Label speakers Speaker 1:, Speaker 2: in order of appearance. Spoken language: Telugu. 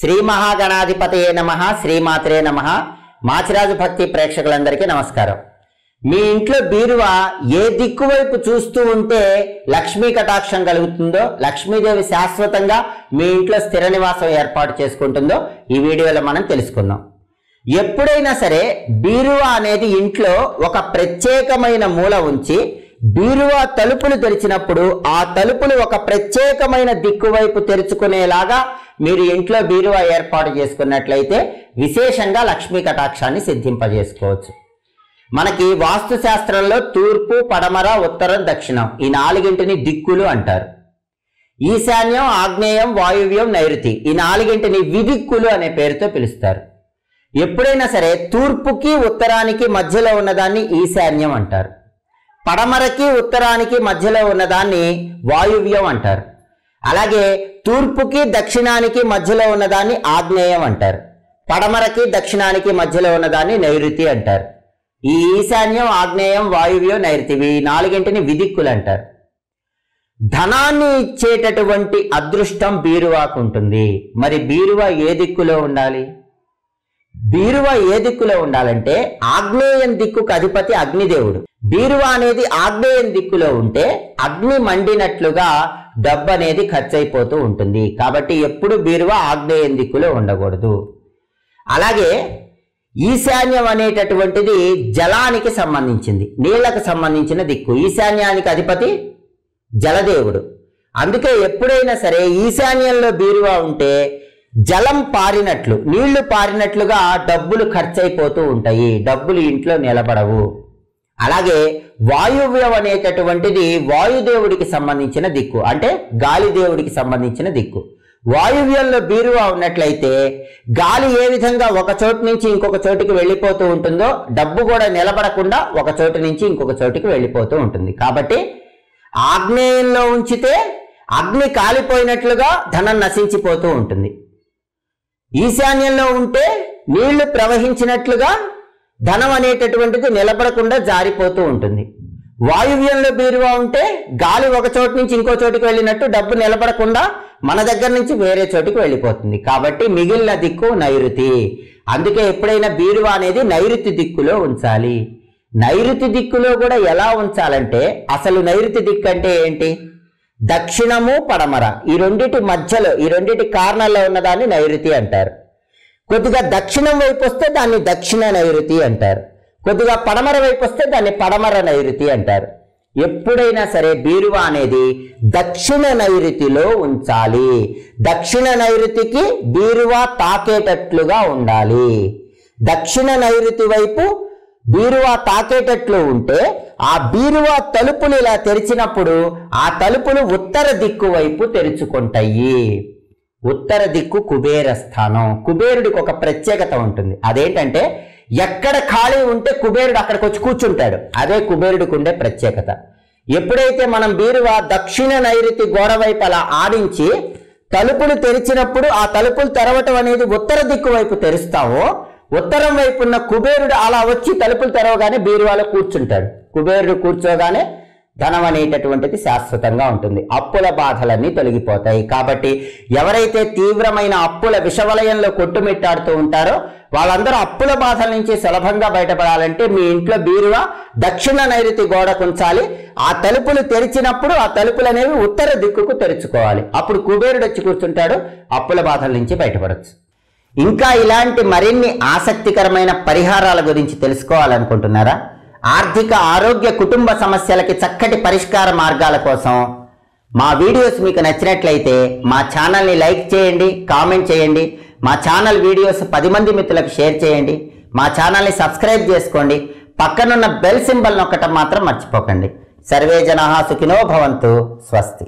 Speaker 1: శ్రీ మహాగణాధిపతయే నమ శ్రీమాత్రే నమ. మాచిరాజు భక్తి ప్రేక్షకులందరికీ నమస్కారం. మీ ఇంట్లో బీరువా ఏ దిక్కువైపు చూస్తూ ఉంటే లక్ష్మీ కటాక్షం కలుగుతుందో లక్ష్మీదేవి శాశ్వతంగా మీ ఇంట్లో స్థిర నివాసం ఏర్పాటు చేసుకుంటుందో ఈ వీడియోలో మనం తెలుసుకుందాం. ఎప్పుడైనా సరే బీరువా అనేది ఇంట్లో ఒక ప్రత్యేకమైన మూల ఉంచి బీరువా తలుపులు తెరిచినప్పుడు ఆ తలుపులు ఒక ప్రత్యేకమైన దిక్కు వైపు తెరుచుకునేలాగా మీరు ఇంట్లో బీరువా ఏర్పాటు చేసుకున్నట్లయితే విశేషంగా లక్ష్మీ కటాక్షాన్ని సిద్ధింపజేసుకోవచ్చు. మనకి వాస్తు శాస్త్రంలో తూర్పు పడమర ఉత్తరం దక్షిణం ఈ నాలుగింటిని దిక్కులు అంటారు. ఈశాన్యం ఆగ్నేయం వాయువ్యం నైరుతి ఈ నాలుగింటిని విదిక్కులు అనే పేరుతో పిలుస్తారు. ఎప్పుడైనా సరే తూర్పుకి ఉత్తరానికి మధ్యలో ఉన్నదాన్ని ఈశాన్యం అంటారు. పడమరకి ఉత్తరానికి మధ్యలో ఉన్నదాన్ని వాయువ్యం అంటారు. అలాగే తూర్పుకి దక్షిణానికి మధ్యలో ఉన్నదాన్ని ఆగ్నేయం అంటారు. పడమరకి దక్షిణానికి మధ్యలో ఉన్నదాన్ని నైరుతి అంటారు. ఈ ఈశాన్యం ఆగ్నేయం వాయువ్యం నైరుతి ఈ నాలుగింటిని విదిక్కులు అంటారు. ధనాన్ని ఇచ్చేటటువంటి అదృష్టం బీరువాకు ఉంటుంది. మరి బీరువా ఏ దిక్కులో ఉండాలి? బీరువా ఏ దిక్కులో ఉండాలంటే ఆగ్నేయం దిక్కుకు అధిపతి అగ్నిదేవుడు. బీరువా అనేది ఆగ్నేయం దిక్కులో ఉంటే అగ్ని మండినట్లుగా డబ్బు అనేది ఖర్చు అయిపోతూ ఉంటుంది. కాబట్టి ఎప్పుడు బీరువా ఆగ్నేయం దిక్కులో ఉండకూడదు. అలాగే ఈశాన్యం అనేటటువంటిది జలానికి సంబంధించింది. నీళ్ళకు సంబంధించిన దిక్కు. ఈశాన్యానికి అధిపతి జలదేవుడు. అందుకే ఎప్పుడైనా సరే ఈశాన్యంలో బీరువా ఉంటే జలం పారినట్లు నీళ్ళు పారినట్లుగా డబ్బులు ఖర్చయిపోతూ ఉంటాయి. డబ్బులు ఇంట్లో నిలబడవు. అలాగే వాయువ్యం అనేటటువంటిది వాయుదేవుడికి సంబంధించిన దిక్కు. అంటే గాలిదేవుడికి సంబంధించిన దిక్కు. వాయువ్యంలో బీరువా ఉన్నట్లయితే గాలి ఏ విధంగా ఒక చోటు నుంచి ఇంకొక చోటికి వెళ్ళిపోతూ ఉంటుందో డబ్బు కూడా నిలబడకుండా ఒక చోటు నుంచి ఇంకొక చోటికి వెళ్ళిపోతూ ఉంటుంది. కాబట్టి ఆగ్నేయంలో ఉంచితే అగ్ని కాలిపోయినట్లుగా ధనం నశించిపోతూ ఉంటుంది. ఈశాన్యంలో ఉంటే నీళ్ళు ప్రవహించినట్లుగా ధనం అనేటటువంటిది నిలబడకుండా జారిపోతూ ఉంటుంది. వాయువ్యంలో బీరువా ఉంటే గాలి ఒక చోటు నుంచి ఇంకో చోటుకి వెళ్ళినట్టు డబ్బు నిలబడకుండా మన దగ్గర నుంచి వేరే చోటుకి వెళ్ళిపోతుంది. కాబట్టి మిగిలిన దిక్కు నైరుతి. అందుకే ఎప్పుడైనా బీరువా అనేది నైరుతి దిక్కులో ఉంచాలి. నైరుతి దిక్కులో కూడా ఎలా ఉంచాలంటే అసలు నైరుతి దిక్కు అంటే ఏంటి? దక్షిణము పడమర. ఈ రెండిటి మధ్యలో ఈ రెండిటి కారణాల్లో ఉన్నదాన్ని నైరుతి అంటారు. కొద్దిగా దక్షిణం వైపు వస్తే దాన్ని దక్షిణ నైరుతి అంటారు. కొద్దిగా పడమర వైపు వస్తే దాన్ని పడమర నైరుతి అంటారు. ఎప్పుడైనా సరే బీరువా అనేది దక్షిణ నైరుతిలో ఉంచాలి. దక్షిణ నైరుతికి బీరువా తాకేటట్లుగా ఉండాలి. దక్షిణ నైరుతి వైపు బీరువా తాకేటట్లు ఉంటే ఆ బీరువా తలుపులు ఇలా తెరిచినప్పుడు ఆ తలుపులు ఉత్తర దిక్కు వైపు తెరుచుకుంటాయి. ఉత్తర దిక్కు కుబేర స్థానం. కుబేరుడికి ఒక ప్రత్యేకత ఉంటుంది. అదేంటంటే ఎక్కడ ఖాళీ ఉంటే కుబేరుడు అక్కడికి వచ్చి కూర్చుంటాడు. అదే కుబేరుడికి ఉండే ప్రత్యేకత. ఎప్పుడైతే మనం బీరువా దక్షిణ నైరుతి గోడ వైపు అలా ఆడించి తలుపులు తెరిచినప్పుడు ఆ తలుపులు తెరవటం అనేది ఉత్తర దిక్కు వైపు తెరుస్తావో ఉత్తరం వైపు ఉన్న కుబేరుడు అలా వచ్చి తలుపులు తెరవగానే బీరువాలో కూర్చుంటాడు. కుబేరుడు కూర్చోగానే ధనం అనేటటువంటిది శాశ్వతంగా ఉంటుంది. అప్పుల బాధలన్నీ తొలగిపోతాయి. కాబట్టి ఎవరైతే తీవ్రమైన అప్పుల విషవలయంలో కొట్టుమిట్టాడుతూ ఉంటారో వాళ్ళందరూ అప్పుల బాధల నుంచి సులభంగా బయటపడాలంటే మీ ఇంట్లో బీరువా దక్షిణ నైరుతి గోడ ఉంచాలి ఆ తలుపులు తెరిచినప్పుడు ఆ తలుపులు అనేవి ఉత్తర దిక్కుకు తెరుచుకోవాలి. అప్పుడు కుబేరుడు వచ్చి కూర్చుంటాడు. అప్పుల బాధల నుంచి బయటపడచ్చు. ఇంకా ఇలాంటి మరిన్ని ఆసక్తికరమైన పరిహారాల గురించి తెలుసుకోవాలనుకుంటున్నారా? ఆర్థిక ఆరోగ్య కుటుంబ సమస్యలకి చక్కటి పరిష్కార మార్గాల కోసం మా వీడియోస్ మీకు నచ్చినట్లయితే మా ఛానల్ని లైక్ చేయండి కామెంట్ చేయండి మా ఛానల్ వీడియోస్ పది మంది మిత్రులకు షేర్ చేయండి మా ఛానల్ని సబ్స్క్రైబ్ చేసుకోండి పక్కనున్న బెల్ సింబల్ నొక్కటం మాత్రం మర్చిపోకండి. సర్వే జనా సుఖినో భవంతు స్వస్తి.